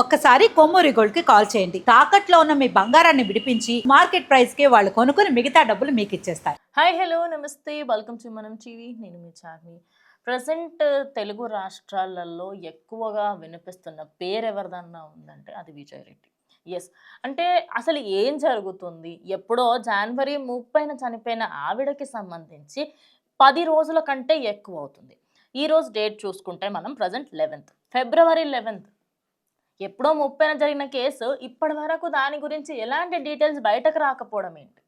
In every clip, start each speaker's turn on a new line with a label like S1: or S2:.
S1: ఒక్కసారి కొమ్మూరి గోల్డ్కి కాల్ చేయండి. తాకట్లో ఉన్న మీ బంగారాన్ని విడిపించి మార్కెట్ ప్రైస్కి వాళ్ళు కొనుక్కుని మిగతా డబ్బులు మీకు ఇచ్చేస్తారు
S2: హాయ్ హలో నమస్తే. Welcome to Manam TV. నేను మీ చార్మి. ప్రజెంట్ తెలుగు రాష్ట్రాలలో ఎక్కువగా వినిపిస్తున్న పేరు ఎవరిదన్నా ఉందంటే అది విజయ్ రెడ్డి. ఎస్ అంటే అసలు ఏం జరుగుతుంది? ఎప్పుడో జనవరి ముప్పైన చనిపోయిన ఆవిడకి సంబంధించి పది రోజుల కంటే ఎక్కువ అవుతుంది. ఈరోజు డేట్ చూసుకుంటే మనం ప్రజెంట్ లెవెన్త్. ఫిబ్రవరి లెవెన్త్ ఎప్పుడో ముప్పైన జరిగిన కేసు ఇప్పటి వరకు దాని గురించి ఎలాంటి డీటెయిల్స్ బయటకు రాకపోవడం ఏంటి?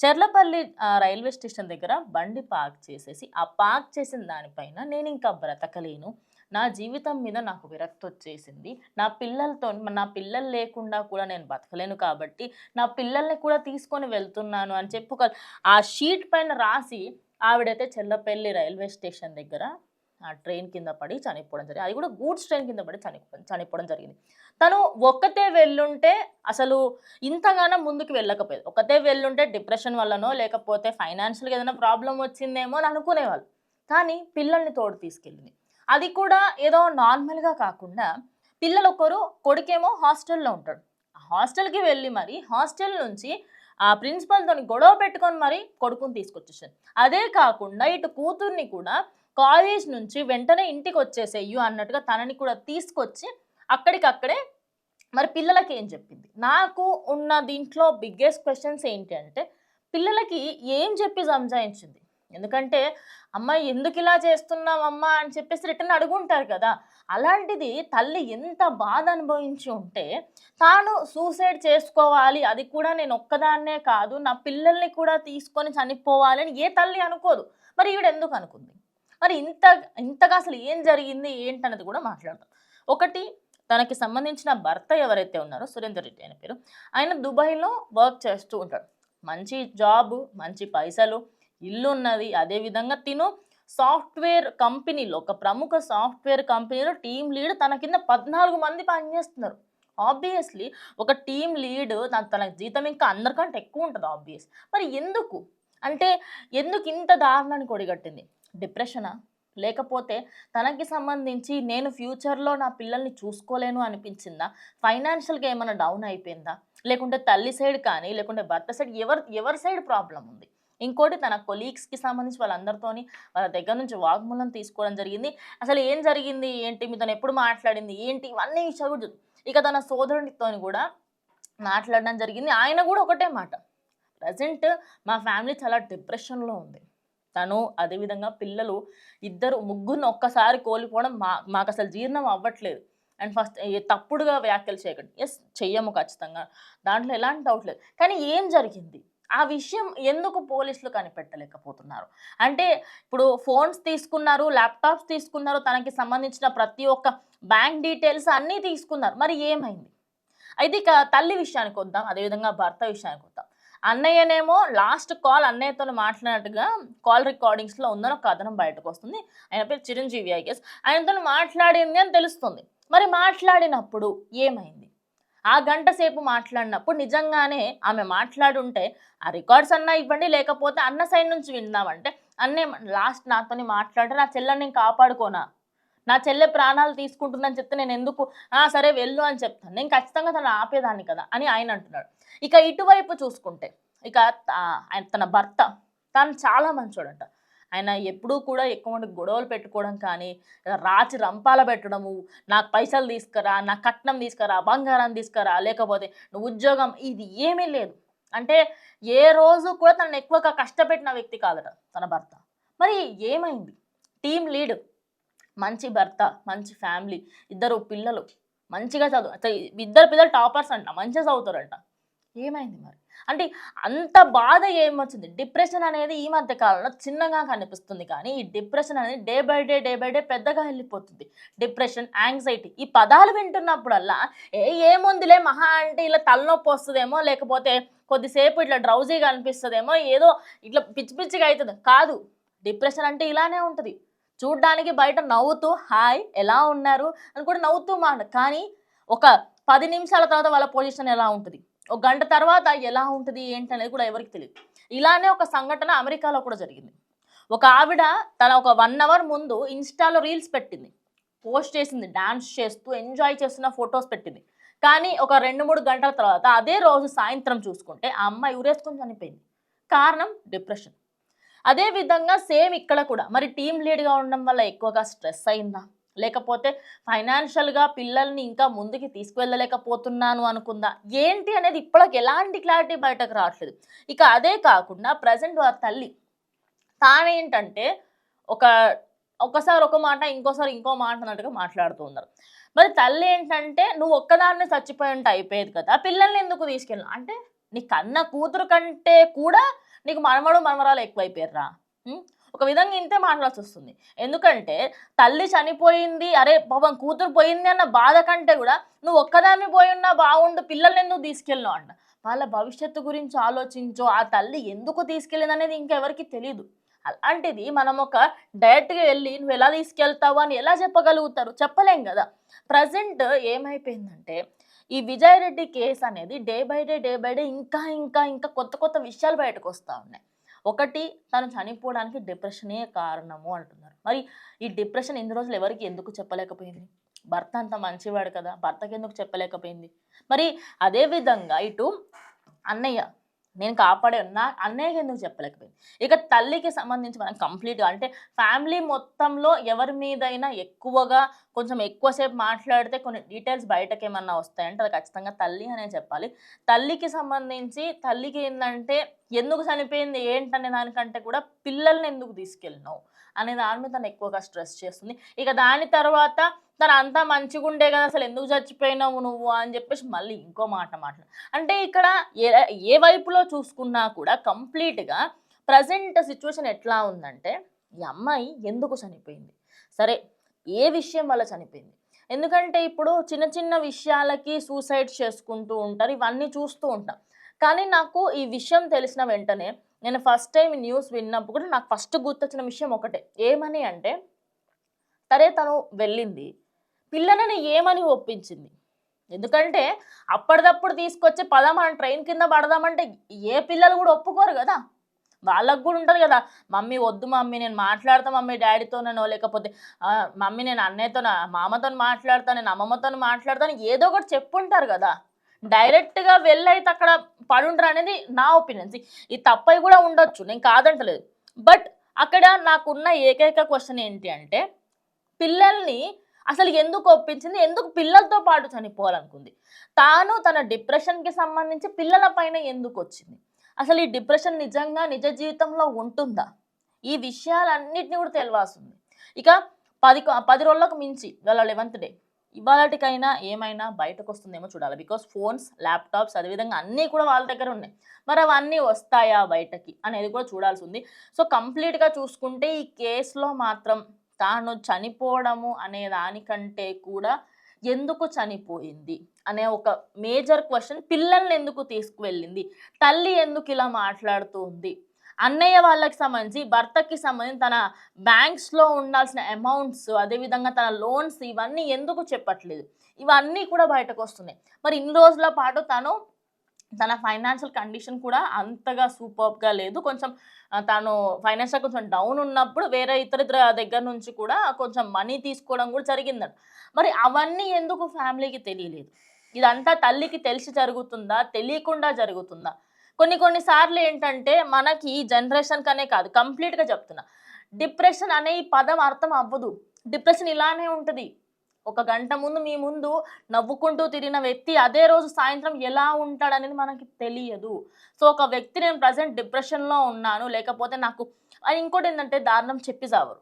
S2: చెర్లపల్లి రైల్వే స్టేషన్ దగ్గర బండి పార్క్ చేసేసి ఆ పార్క్ చేసిన దానిపైన నేను ఇంకా బ్రతకలేను. నా జీవితం మీద నాకు విరక్తి వచ్చేసింది. నా పిల్లలతో నా పిల్లలు లేకుండా కూడా నేను బతకలేను కాబట్టి నా పిల్లల్ని కూడా తీసుకొని వెళ్తున్నాను అని చెప్పి. ఒక ఆ షీట్ పైన రాసి ఆవిడైతే చెల్లపల్లి రైల్వే స్టేషన్ దగ్గర ట్రైన్ కింద పడి చనిపోవడం జరిగింది. అది కూడా గూడ్స్ ట్రైన్ కింద పడి చనిపో చనిపోవడం జరిగింది. తను ఒక్కతే వెళ్ళుంటే అసలు ఇంతగానో ముందుకు వెళ్ళకపోయేది. ఒకతే వెళ్ళుంటే డిప్రెషన్ వల్లనో లేకపోతే ఫైనాన్షియల్గా ఏదైనా ప్రాబ్లం వచ్చిందేమో అని అనుకునేవాళ్ళు. కానీ పిల్లల్ని తోడు తీసుకెళ్ళింది. అది కూడా ఏదో నార్మల్గా కాకుండా పిల్లలు ఒకరు కొడుకేమో హాస్టల్లో ఉంటాడు. హాస్టల్కి వెళ్ళి మరి హాస్టల్ నుంచి ఆ ప్రిన్సిపల్తో గొడవ పెట్టుకొని మరి కొడుకుని తీసుకొచ్చేసాను అదే కాకుండా ఇటు కూతుర్ని కూడా కాలేజ్ నుంచి వెంటనే ఇంటికి వచ్చేసేయు అన్నట్టుగా తనని కూడా తీసుకొచ్చి అక్కడికక్కడే మరి పిల్లలకి ఏం చెప్పింది? నాకు ఉన్న దీంట్లో బిగ్గెస్ట్ క్వశ్చన్స్ ఏంటి అంటే పిల్లలకి ఏం చెప్పి సంజాయించింది? ఎందుకంటే అమ్మ ఎందుకు ఇలా చేస్తున్నావమ్మా? అని చెప్పేసి రిటర్న్ అడుగుంటారు కదా. అలాంటిది తల్లి ఎంత బాధ అనుభవించి ఉంటే తాను సూసైడ్ చేసుకోవాలి అది కూడా నేను ఒక్కదాన్నే కాదు నా పిల్లల్ని కూడా తీసుకొని చనిపోవాలని ఏ తల్లి అనుకోదు. మరి ఈవిడెందుకు అనుకుంది? మరి ఇంత ఇంతగా అసలు ఏం జరిగింది ఏంటన్నది కూడా మాట్లాడతాం ఒకటి తనకి సంబంధించిన భర్త ఎవరైతే ఉన్నారో సురేందర్ రెడ్డి అనే పేరు ఆయన దుబాయ్లో వర్క్ చేస్తూ ఉంటాడు. మంచి జాబ్ మంచి పైసలు ఇల్లు ఉన్నది అదేవిధంగా తిను సాఫ్ట్వేర్ కంపెనీలో ఒక ప్రముఖ సాఫ్ట్వేర్ కంపెనీలో టీం లీడ్ తన కింద పద్నాలుగు మంది పనిచేస్తున్నారు. ఆబ్వియస్లీ ఒక టీం లీడ్ తన జీతం ఇంకా అందరికంటే ఎక్కువ ఉంటుంది ఆబ్వియస్. మరి ఎందుకు? అంటే ఎందుకు ఇంత దారుణాన్ని కొడిగట్టింది? డిప్రెషనా? లేకపోతే తనకి సంబంధించి నేను ఫ్యూచర్లో నా పిల్లల్ని చూసుకోలేను అనిపించిందా? ఫైనాన్షియల్గా ఏమైనా డౌన్ అయిపోయిందా? లేకుంటే తల్లి సైడ్ కానీ లేకుంటే భర్త సైడ్ ఎవరి ఎవరి సైడ్ ప్రాబ్లం ఉంది? ఇంకోటి తన కొలీగ్స్కి సంబంధించి వాళ్ళందరితోని వాళ్ళ దగ్గర నుంచి వాగ్మూలం తీసుకోవడం జరిగింది. అసలు ఏం జరిగింది? ఏంటి? మీతో ఎప్పుడు మాట్లాడింది? ఏంటి? ఇవన్నీ విషయాలు కూడా ఇక తన సోదరునితో కూడా మాట్లాడడం జరిగింది. ఆయన కూడా ఒకటే మాట. ప్రజెంట్ మా ఫ్యామిలీ చాలా డిప్రెషన్లో ఉంది. తను అదేవిధంగా పిల్లలు ఇద్దరు ముగ్గురిని ఒక్కసారి కోల్పోవడం మా మాకు అసలు జీర్ణం అవ్వట్లేదు. అండ్ ఫస్ట్ తప్పుడుగా వ్యాఖ్యలు చేయకండి. ఎస్ చెయ్యము ఖచ్చితంగా. దాంట్లో ఎలాంటి డౌట్ లేదు. కానీ ఏం జరిగింది? ఆ విషయం ఎందుకు పోలీసులు కనిపెట్టలేకపోతున్నారు? అంటే ఇప్పుడు ఫోన్స్ తీసుకున్నారు ల్యాప్టాప్స్ తీసుకున్నారు తనకి సంబంధించిన ప్రతి ఒక్క బ్యాంక్ డీటెయిల్స్ అన్నీ తీసుకున్నారు. మరి ఏమైంది? అయితే ఇక తల్లి విషయానికి వద్దాం అదేవిధంగా భర్త విషయానికి వద్దాం. అన్నయ్యనేమో లాస్ట్ కాల్ అన్నయ్యతో మాట్లాడినట్టుగా కాల్ రికార్డింగ్స్లో ఉందని ఒక కథనం బయటకు వస్తుంది. ఆయన పేరు చిరంజీవి ఐ గెస్ ఆయనతో మాట్లాడింది అని తెలుస్తుంది. మరి మాట్లాడినప్పుడు ఏమైంది? ఆ గంట సేపు మాట్లాడినప్పుడు నిజంగానే ఆమె మాట్లాడుంటే ఆ రికార్డ్స్ అన్నా ఇవ్వండి లేకపోతే అన్న సైడ్ నుంచి విందామంటే అన్నే లాస్ట్ నాతోని మాట్లాడితే నా చెల్లెని నేను కాపాడుకోనా? నా చెల్లె ప్రాణాలు తీసుకుంటుందని చెప్తే నేను ఎందుకు? "ఆ, సరే వెళ్ళు అని చెప్తాను. నేను ఖచ్చితంగా తను ఆపేదాన్ని కదా అని ఆయన అంటున్నాడు. ఇక ఇటువైపు చూసుకుంటే ఇక ఆయన తన భర్త తను చాలా మంచోడంట. ఆయన ఎప్పుడూ కూడా ఎక్కువ మంది గొడవలు పెట్టుకోవడం కానీ రాచి రంపాల పెట్టడము నాకు పైసలు తీసుకురా నా కట్నం తీసుకురా బంగారం తీసుకురా లేకపోతే నువ్వు ఉద్యోగం ఇది ఏమీ లేదు. అంటే ఏ రోజు కూడా తనను ఎక్కువగా కష్టపెట్టిన వ్యక్తి కాదట తన భర్త. మరి ఏమైంది? టీం లీడ్ మంచి భర్త మంచి ఫ్యామిలీ ఇద్దరు పిల్లలు మంచిగా చదువు ఇద్దరు పిల్లలు టాపర్స్ అంట మంచిగా చదువుతారంట. ఏమైంది మరి? అంటే అంత బాధ ఏమొచ్చింది? డిప్రెషన్ అనేది ఈ మధ్య కాలంలో చిన్నగా కనిపిస్తుంది కానీ ఈ డిప్రెషన్ అనేది day by day day by day పెద్దగా వెళ్ళిపోతుంది. డిప్రెషన్ యాంగ్జైటీ ఈ పదాలు వింటున్నప్పుడల్లా ఏ ఏముందిలే మహా అంటే ఇలా తలనొప్పి వస్తుందేమో లేకపోతే కొద్దిసేపు ఇట్లా డ్రౌజీగా అనిపిస్తుందేమో ఏదో ఇట్లా పిచ్చి పిచ్చిగా అవుతుంది కాదు డిప్రెషన్ అంటే ఇలానే ఉంటుంది. చూడ్డానికి బయట నవ్వుతూ హాయ్ ఎలా ఉన్నారు? అని కూడా నవ్వుతూ మాట. కానీ ఒక పది నిమిషాల తర్వాత వాళ్ళ పొజిషన్ ఎలా ఉంటుంది? ఒక గంట తర్వాత ఎలా ఉంటుంది ఏంటి అనేది కూడా ఎవరికి తెలియదు. ఇలానే ఒక సంఘటన అమెరికాలో కూడా జరిగింది. ఒక ఆవిడ తన ఒక వన్ అవర్ ముందు ఇన్స్టాలో రీల్స్ పెట్టింది. పోస్ట్ చేసింది డాన్స్ చేస్తూ ఎంజాయ్ చేస్తున్న ఫొటోస్ పెట్టింది. కానీ ఒక రెండు మూడు గంటల తర్వాత అదే రోజు సాయంత్రం చూసుకుంటే ఆ అమ్మాయి ఉరేసుకొని చనిపోయింది. కారణం డిప్రెషన్. అదే విధంగా సేమ్ ఇక్కడ కూడా. మరి టీం లీడ్గా ఉండడం వల్ల ఎక్కువగా స్ట్రెస్ అయిందా? లేకపోతే ఫైనాన్షియల్గా పిల్లల్ని ఇంకా ముందుకి తీసుకువెళ్ళలేకపోతున్నాను అనుకుందా? ఏంటి అనేది ఇప్పటికి ఎలాంటి క్లారిటీ బయటకు రావట్లేదు. ఇక అదే కాకుండా ప్రజెంట్ ఆ తల్లి తానేంటంటే ఒక ఒకసారి ఒక మాట ఇంకోసారి ఇంకో మాట అన్నట్టుగా మాట్లాడుతూ ఉన్నారు. మరి తల్లి ఏంటంటే నువ్వు ఒక్కదాన్నే చచ్చిపోయి ఉంటే అయిపోయేది కదా. పిల్లల్ని ఎందుకు తీసుకెళ్ళి అంటే నీ కన్న కూతురు కంటే కూడా నీకు మనమడు మనమరాలు ఎక్కువైపోయారా ఒక విధంగా ఇంతే మాట్లాడాల్సి వస్తుంది. ఎందుకంటే తల్లి చనిపోయింది అరే పాపం కూతురు పోయింది అన్న బాధ కంటే కూడా నువ్వు ఒక్కదాన్ని పోయి ఉన్నా బాగుండు పిల్లల్ని ఎందుకు తీసుకెళ్ళినావు అంట వాళ్ళ భవిష్యత్తు గురించి ఆలోచించో ఆ తల్లి ఎందుకు తీసుకెళ్ళింది అనేది ఇంకెవరికి తెలియదు అలాంటిది మనం ఒక డైరెక్ట్గా వెళ్ళి నువ్వు ఎలా తీసుకెళ్తావు అని ఎలా చెప్పగలుగుతారు? చెప్పలేం కదా. ప్రజెంట్ ఏమైపోయిందంటే ఈ విజయరెడ్డి కేసు అనేది day by day day by day ఇంకా ఇంకా ఇంకా కొత్త కొత్త విషయాలు బయటకు వస్తూ ఉన్నాయి. ఒకటి తను చనిపోవడానికి డిప్రెషనే కారణము అంటున్నారు. మరి ఈ డిప్రెషన్ ఇన్ని రోజులు ఎవరికి ఎందుకు చెప్పలేకపోయింది? భర్త అంత మంచివాడు కదా భర్తకి ఎందుకు చెప్పలేకపోయింది? మరి అదే విధంగా ఇటు అన్నయ్య నేను కాపాడే నా అన్నయ్యకి ఎందుకు చెప్పలేకపోయింది ఇక తల్లికి సంబంధించి మనం కంప్లీట్గా అంటే ఫ్యామిలీ మొత్తంలో ఎవరి మీదైనా ఎక్కువగా కొంచెం ఎక్కువసేపు మాట్లాడితే కొన్ని డీటెయిల్స్ బయటకు ఏమన్నా వస్తాయంటే అది ఖచ్చితంగా తల్లి అనే చెప్పాలి. తల్లికి సంబంధించి తల్లికి ఏంటంటే ఎందుకు చనిపోయింది? ఏంటనే దానికంటే కూడా పిల్లల్ని ఎందుకు తీసుకెళ్ళినావు? అనే దాని మీద తను ఎక్కువగా స్ట్రెస్ చేస్తుంది. ఇక దాని తర్వాత తను అంతా మంచిగా ఉండే కదా అసలు ఎందుకు చచ్చిపోయినావు నువ్వు అని చెప్పేసి మళ్ళీ ఇంకో మాట మాట్లాడు. అంటే ఇక్కడ ఏ ఏ వైపులో చూసుకున్నా కూడా కంప్లీట్గా ప్రజెంట్ సిచ్యువేషన్ ఎట్లా ఉందంటే ఈ అమ్మాయి ఎందుకు చనిపోయింది? సరే ఏ విషయం వల్ల చనిపోయింది? ఎందుకంటే ఇప్పుడు చిన్న చిన్న విషయాలకి సూసైడ్ చేసుకుంటూ ఉంటారు ఇవన్నీ చూస్తూ ఉంటాం. కానీ నాకు ఈ విషయం తెలిసిన వెంటనే నేను ఫస్ట్ టైం న్యూస్ విన్నప్పుడు కూడా నాకు ఫస్ట్ గుర్తొచ్చిన విషయం ఒకటే. ఏమని అంటే సరే తను వెళ్ళింది. పిల్లలని ఏమని ఒప్పించింది? ఎందుకంటే అప్పటిదప్పుడు తీసుకొచ్చి పద మనం ట్రైన్ కింద పడదామంటే ఏ పిల్లలు కూడా ఒప్పుకోరు కదా. వాళ్ళకు కూడా ఉంటుంది కదా. మమ్మీ వద్దు మమ్మీ నేను మాట్లాడతా మమ్మీ డాడీతోనో లేకపోతే మమ్మీ నేను అన్నయ్యతో మామతో మాట్లాడతాను నేను అమ్మమ్మతో మాట్లాడతాను ఏదో ఒకటి చెప్పుంటారు కదా. డైరెక్ట్గా వెళ్ళైతే అక్కడ పడుంటారు అనేది నా ఒపీనియన్స్ ఈ తప్పై కూడా ఉండొచ్చు నేను కాదంటలేదు. బట్ అక్కడ నాకున్న ఏకైక క్వశ్చన్ ఏంటి అంటే పిల్లల్ని అసలు ఎందుకు ఒప్పించింది? ఎందుకు పిల్లలతో పాటు చనిపోవాలనుకుంది? తాను తన డిప్రెషన్కి సంబంధించి పిల్లల పైన ఎందుకు వచ్చింది? అసలు ఈ డిప్రెషన్ నిజంగా నిజ జీవితంలో ఉంటుందా? ఈ విషయాలన్నింటినీ కూడా తెలియాల్సింది ఇక పది పది రోజులకు మించి వాళ్ళ లెవెంత్ డే. ఇవాళకైనా ఏమైనా బయటకు వస్తుందేమో చూడాలి బికాస్ ఫోన్స్ ల్యాప్టాప్స్ అదేవిధంగా అన్నీ కూడా వాళ్ళ దగ్గర ఉన్నాయి. మరి అవన్నీ వస్తాయా బయటకి అనేది కూడా చూడాల్సి ఉంది. సో కంప్లీట్గా చూసుకుంటే ఈ కేసులో మాత్రం తాను చనిపోవడము అనే దానికంటే కూడా ఎందుకు చనిపోయింది అనే ఒక మేజర్ క్వశ్చన్ పిల్లల్ని ఎందుకు తీసుకువెళ్ళింది? తల్లి ఎందుకు ఇలా మాట్లాడుతూ ఉంది అన్నయ్య వాళ్ళకి సంబంధించి భర్తకి సంబంధించి తన బ్యాంక్స్లో ఉండాల్సిన అమౌంట్స్ అదేవిధంగా తన లోన్స్ ఇవన్నీ ఎందుకు చెప్పట్లేదు? ఇవన్నీ కూడా బయటకు వస్తున్నాయి. మరి ఇన్ని రోజుల పాటు తను తన ఫైనాన్షియల్ కండిషన్ కూడా అంతగా సూపర్గా లేదు. కొంచెం తను ఫైనాన్షియల్ కొంచెం డౌన్ ఉన్నప్పుడు వేరే ఇతర ఇతర దగ్గర నుంచి కూడా కొంచెం మనీ తీసుకోవడం కూడా జరిగిందట. మరి అవన్నీ ఎందుకు ఫ్యామిలీకి తెలియలేదు? ఇదంతా తల్లికి తెలిసి జరుగుతుందా? తెలియకుండా జరుగుతుందా? కొన్ని కొన్ని సార్లు ఏంటంటే మనకి ఈ జనరేషన్ కనే కాదు కంప్లీట్గా చెప్తున్నా. డిప్రెషన్ అనే ఈ పదం అర్థం అవ్వదు. డిప్రెషన్ ఇలానే ఉంటుంది. ఒక గంట ముందు మీ ముందు నవ్వుకుంటూ తిరిగిన వ్యక్తి అదే రోజు సాయంత్రం ఎలా ఉంటాడు అనేది మనకి తెలియదు. సో ఒక వ్యక్తి నేను ప్రజెంట్ డిప్రెషన్లో ఉన్నాను లేకపోతే నాకు అని ఇంకోటి ఏంటంటే దారుణం చెప్పి చావరు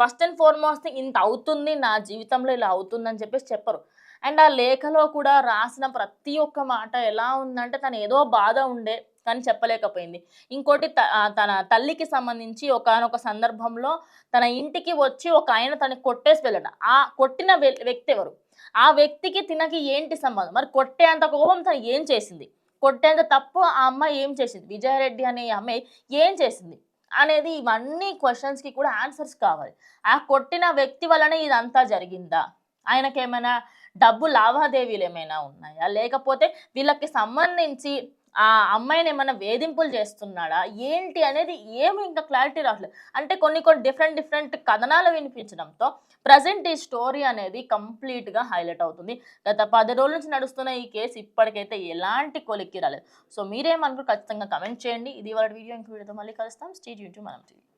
S2: ఫస్ట్ అండ్ ఫార్మోస్ట్ ఇంత అవుతుంది నా జీవితంలో ఇలా అవుతుందని చెప్పేసి చెప్పరు. అండ్ ఆ లేఖలో కూడా రాసిన ప్రతి ఒక్క మాట ఎలా ఉందంటే తను ఏదో బాధ ఉండే కానీ చెప్పలేకపోయింది. ఇంకోటి త- తన తల్లికి సంబంధించి ఒకనొక సందర్భంలో తన ఇంటికి వచ్చి ఒక ఆయన తనకి కొట్టేసి వెళ్ళాడు ఆ కొట్టిన వ్యక్తి ఎవరు? ఆ వ్యక్తికి తినకి ఏంటి సంబంధం? మరి కొట్టేంత కోపం తను ఏం చేసింది? కొట్టేంత తప్పు ఆ అమ్మాయి ఏం చేసింది? విజయారెడ్డి అనే అమ్మాయి ఏం చేసింది? అనేది ఇవన్నీ క్వశ్చన్స్కి కూడా ఆన్సర్స్ కావాలి. ఆ కొట్టిన వ్యక్తి వలన ఇదంతా జరిగిందా? ఆయనకి ఏమైనా డబ్బు లావాదేవీలు ఏమైనా ఉన్నాయా? లేకపోతే వీళ్ళకి సంబంధించి ఆ అమ్మాయిని ఏమైనా వేధింపులు చేస్తున్నాడా? ఏంటి అనేది ఏమి ఇంకా క్లారిటీ రావట్లేదు. అంటే కొన్ని కొన్ని డిఫరెంట్ డిఫరెంట్ కథనాలు వినిపించడంతో ప్రజెంట్ ఈ స్టోరీ అనేది కంప్లీట్గా హైలైట్ అవుతుంది. గత పది రోజుల నుంచి నడుస్తున్న ఈ కేసు ఇప్పటికైతే ఎలాంటి కొలిక్కి రాలేదు. సో మీరేమనుకో ఖచ్చితంగా కమెంట్ చేయండి. ఇది వాళ్ళ వీడియో. ఇంక వీడియోతో మళ్ళీ కలుస్తాం. State YouTube Manam TV.